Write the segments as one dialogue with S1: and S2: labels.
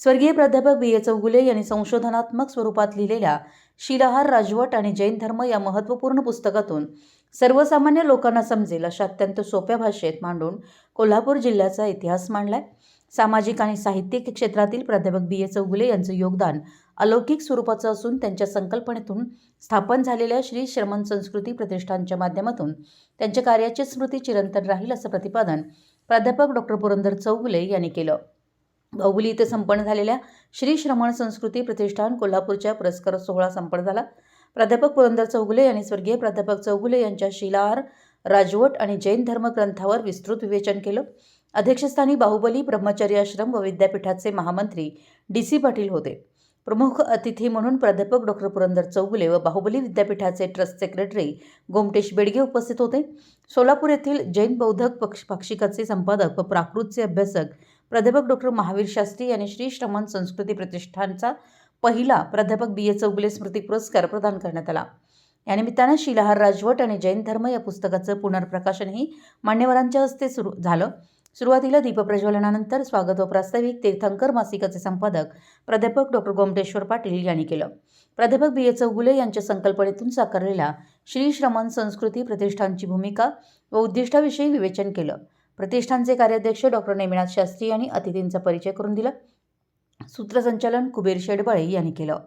S1: स्वर्गीय प्राध्यापक बी ए चौगुले यांनी संशोधनात्मक स्वरूपात लिहिलेल्या शिलाहार राजवट आणि जैन धर्म या महत्त्वपूर्ण पुस्तकातून सर्वसामान्य लोकांना समजेल अशा अत्यंत सोप्या भाषेत मांडून कोल्हापूर जिल्ह्याचा इतिहास मांडलाय. सामाजिक आणि साहित्यिक क्षेत्रातील प्राध्यापक बी ए चौगुले यांचं योगदान अलौकिक स्वरूपाचं असून त्यांच्या संकल्पनेतून स्थापन झालेल्या श्री श्रमण संस्कृती प्रतिष्ठानच्या माध्यमातून त्यांच्या कार्याची स्मृती चिरंतन राहील असं प्रतिपादन प्राध्यापक डॉक्टर पुरंदर चौगुले यांनी केलं. बाहुबली इथे संपन्न झालेल्या श्री श्रमण संस्कृती प्रतिष्ठान कोल्हापूरच्या पुरस्कार सोहळा संपन्न झाला. प्राध्यापक पुरंदर चौगुले यांनी स्वर्गीय प्राध्यापक चौगुले यांच्या शिलाहार राजवट आणि जैन धर्म ग्रंथावर विस्तृत विवेचन केलं. अध्यक्षस्थानी बाहुबली ब्रह्मचर्य आश्रम व विद्यापीठाचे महामंत्री डी सी पाटील होते. प्रमुख अतिथी म्हणून प्राध्यापक डॉक्टर पुरंदर चौगुले व बाहुबली विद्यापीठाचे ट्रस्ट सेक्रेटरी गोमटेश बेडगे उपस्थित होते. सोलापूर येथील जैन बौद्धक पक्ष पाक्षिकाचे संपादक व प्राकृतचे अभ्यासक प्राध्यापक डॉक्टर महावीर शास्त्री यांनी श्री श्रमण संस्कृती प्रतिष्ठानचा पहिला प्राध्यापक बी. ए. चौगुले स्मृती पुरस्कार प्रदान करण्यात आला. या निमित्तानं शिलाहार राजवट आणि जैन धर्म या पुस्तकाचं पुनर्प्रकाशनही मान्यवरांच्या हस्ते सुरू झालं. सुरुवातीला दीपप्रज्वलनानंतर स्वागत व प्रास्ताविक तीर्थंकर मासिकाचे संपादक प्राध्यापक डॉक्टर गोमटेश्वर पाटील यांनी केलं. प्राध्यापक बी. ए. चौगुले यांच्या संकल्पनेतून साकारलेल्या श्री श्रमण संस्कृती प्रतिष्ठानची भूमिका व उद्दिष्टाविषयी विवेचन केलं. प्रतिष्ठानचे कार्याध्यक्ष डॉक्टर नेमिनाथ शास्त्री यांनी अतिथींचा परिचय करून दिला. सूत्रसंचालन कुबेर शेडबाळे यांनी केलं.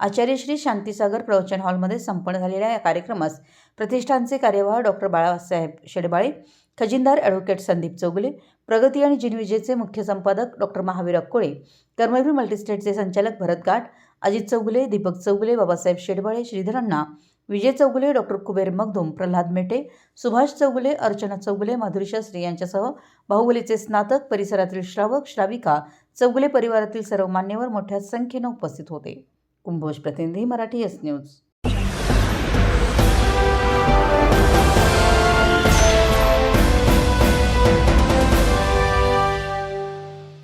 S1: आचार्य श्री शांतीसागर प्रवचन हॉलमध्ये संपन्न झालेल्या या कार्यक्रमास प्रतिष्ठानचे कार्यवाह डॉक्टर बाळासाहेब शेडबाळे खजिनदार ॲडव्होकेट संदीप चौगुले प्रगती आणि जिनविजेचे मुख्य संपादक डॉक्टर महावीर अक्कोळे कर्मवीर मल्टीस्टेटचे संचालक भरत गाठ अजित चौगुले दीपक चौगुले बाबासाहेब शेडबाळे श्रीधरांना विजय चौगुले डॉक्टर कुबेर मगदुम प्रल्हाद मेटे सुभाष चौगुले अर्चना चौगुले माधुरी शास्त्री यांच्यासह बाहुबलीचे स्नातक परिसरातील श्रावक श्राविका चौगुले परिवारातील सर्व मान्यवर मोठ्या संख्येनं उपस्थित होते. कुंभोज प्रतिनिधी मराठी एस न्यूज